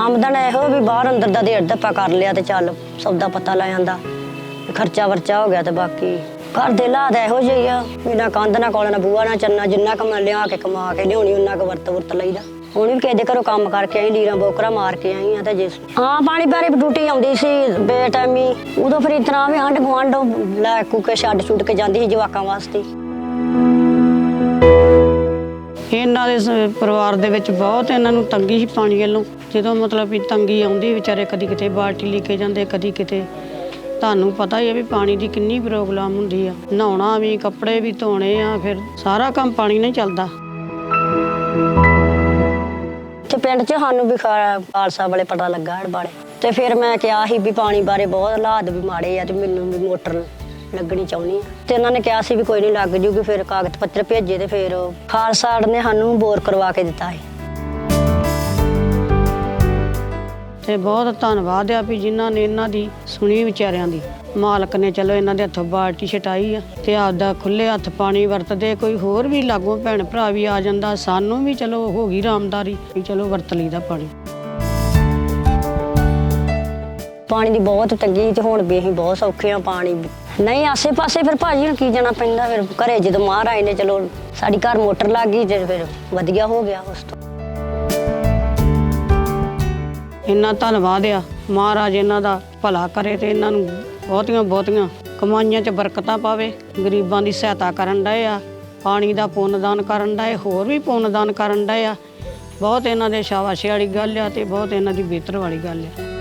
ਆਮਦਨ ਇਹੋ ਵੀ ਬਾਹਰ ਅੰਦਰ ਦਾ ਢੇੜ ਧੱਪਾ ਕਰ ਲਿਆ ਤੇ ਚੱਲ ਸੌਦਾ ਪਤਾ ਲੈ ਜਾਂਦਾ ਖਰਚਾ ਵਰਚਾ ਹੋ ਗਿਆ ਤੇ ਬਾਕੀ ਘਰ ਦੇ ਹਾਲਾਤ ਇਹੋ ਜਿਹੀ ਆ। ਬਿਨਾ ਕੰਧ ਨਾ ਕੋਲ ਨਾ ਬੂਆ ਨਾ ਚੰਨਾ ਜਿੰਨਾ ਕਮਾ ਲਿਆ ਕੇ ਕਮਾ ਕੇ ਲਿਆਉਣੀ ਉਹਨਾਂ ਕੁ ਵਰਤ ਵਰਤ ਲਈਦਾ। ਹੁਣ ਵੀ ਕਿਸੇ ਘਰੋਂ ਕੰਮ ਕਰਕੇ ਆਈ, ਲੀਰਾਂ ਬੋਕਰਾ ਮਾਰ ਕੇ ਆਈ ਆ ਤੇ ਜਿਸ ਹਾਂ, ਪਾਣੀ ਬਾਰੇ ਡਿਊਟੀ ਆਉਂਦੀ ਸੀ ਬੇਟਾਈਮੀ ਉਦੋਂ ਫਿਰ ਇਤਨਾ ਵੀ ਆਂਢ ਗੁਆਂਢ ਲੈ ਕੂ ਛੱਡ ਛੁੱਟ ਕੇ ਜਾਂਦੀ ਸੀ ਜਵਾਕਾਂ ਵਾਸਤੇ। ਇਹਨਾਂ ਦੇ ਸ- ਪਰਿਵਾਰ ਦੇ ਵਿੱਚ ਬਹੁਤ ਇਹਨਾਂ ਨੂੰ ਤੰਗੀ ਸੀ ਪਾਣੀ ਵੱਲੋਂ। ਜਦੋਂ ਮਤਲਬ ਵੀ ਤੰਗੀ ਆਉਂਦੀ ਵਿਚਾਰੇ ਕਦੀ ਕਿਤੇ ਬਾਲਟੀ ਲੈ ਕੇ ਜਾਂਦੇ, ਕਦੀ ਕਿਤੇ। ਤੁਹਾਨੂੰ ਪਤਾ ਹੀ ਹੈ ਵੀ ਪਾਣੀ ਦੀ ਕਿੰਨੀ ਪ੍ਰੋਬਲਮ ਹੁੰਦੀ ਆ। ਨਹਾਉਣਾ ਵੀ, ਕੱਪੜੇ ਵੀ ਧੋਣੇ ਆ, ਫਿਰ ਸਾਰਾ ਕੰਮ ਪਾਣੀ ਨਾਲ ਹੀ ਚੱਲਦਾ। ਤੇ ਪਿੰਡ 'ਚ ਸਾਨੂੰ ਵੀ ਖਾ- ਖਾਲਸਾ ਵਾਲੇ ਪਤਾ ਲੱਗਾ ਹੜ ਬਾਰੇ ਤੇ ਫਿਰ ਮੈਂ ਕਿਹਾ ਸੀ ਵੀ ਪਾਣੀ ਬਾਰੇ ਬਹੁਤ ਹਾਲਾਤ ਵੀ ਮਾੜੇ ਆ ਤੇ ਮੈਨੂੰ ਵੀ ਮੋਟਰ ਲੱਗਣੀ ਚਾਹੁੰਦੀ ਆ ਤੇ ਉਹਨਾਂ ਨੇ ਕਿਹਾ ਸੀ ਵੀ ਕੋਈ ਨਹੀਂ ਲੱਗ ਜੂਗੀ, ਫਿਰ ਕਾਗਜ਼ ਪੱਤਰ ਭੇਜੇ ਤੇ ਫਿਰ ਖਾਲਸਾ ਵਾਲੇ ਨੇ ਸਾਨੂੰ ਬੋਰ ਕਰਵਾ ਕੇ ਦਿੱਤਾ ਸੀ। ਤੇ ਬਹੁਤ ਧੰਨਵਾਦ ਆ ਵੀ ਜਿਨ੍ਹਾਂ ਨੇ ਇਹਨਾਂ ਦੀ ਸੁਣੀ ਵਿਚਾਰਿਆਂ ਦੀ। ਮਾਲਕ ਨੇ ਚਲੋ ਇਹਨਾਂ ਦੇ ਹੱਥੋਂ ਬਾਲਟੀ ਛਟਾਈ ਆ ਤੇ ਆਪਦਾ ਖੁੱਲੇ ਹੱਥ ਪਾਣੀ ਵਰਤਦੇ, ਕੋਈ ਹੋਰ ਵੀ ਲਾਗੋਂ ਭੈਣ ਭਰਾ ਵੀ ਆ ਜਾਂਦਾ, ਸਾਨੂੰ ਵੀ ਚਲੋ ਹੋ ਗਈ ਰਾਮਦਾਰੀ ਵੀ ਚਲੋ ਵਰਤ ਲਈਦਾ ਪਾਣੀ। ਪਾਣੀ ਦੀ ਬਹੁਤ ਤੰਗੀ ਤੇ ਹੁਣ ਵੀ ਅਸੀਂ ਬਹੁਤ ਸੌਖੇ ਆ ਪਾਣੀ ਨਹੀਂ ਆਸੇ ਪਾਸੇ ਫਿਰ ਭਾਜੀ ਨੂੰ ਕੀ ਜਾਣਾ ਪੈਂਦਾ ਫਿਰ? ਘਰੇ ਜਦੋਂ ਮਹਾਰਾਜ ਨੇ ਚਲੋ ਸਾਡੀ ਘਰ ਮੋਟਰ ਲੱਗ ਗਈ ਤੇ ਫਿਰ ਵਧੀਆ ਹੋ ਗਿਆ ਉਸ ਤੋਂ। ਇੰਨਾ ਧੰਨਵਾਦ ਆ ਮਹਾਰਾਜ ਇਹਨਾਂ ਦਾ ਭਲਾ ਕਰੇ ਤੇ ਇਹਨਾਂ ਨੂੰ ਬਹੁਤੀਆਂ ਬਹੁਤੀਆਂ ਕਮਾਈਆਂ 'ਚ ਬਰਕਤਾਂ ਪਾਵੇ। ਗਰੀਬਾਂ ਦੀ ਸਹਾਇਤਾ ਕਰਨ ਡਏ ਆ, ਪਾਣੀ ਦਾ ਪੁੰਨਦਾਨ ਕਰਨ ਡਏ, ਹੋਰ ਵੀ ਪੁੰਨਦਾਨ ਕਰਨ ਡਏ ਆ। ਬਹੁਤ ਇਹਨਾਂ ਦੇ ਸ਼ਾਬਾਸ਼ੀ ਵਾਲੀ ਗੱਲ ਆ ਤੇ ਬਹੁਤ ਇਹਨਾਂ ਦੀ ਬਿਹਤਰ ਵਾਲੀ ਗੱਲ ਆ।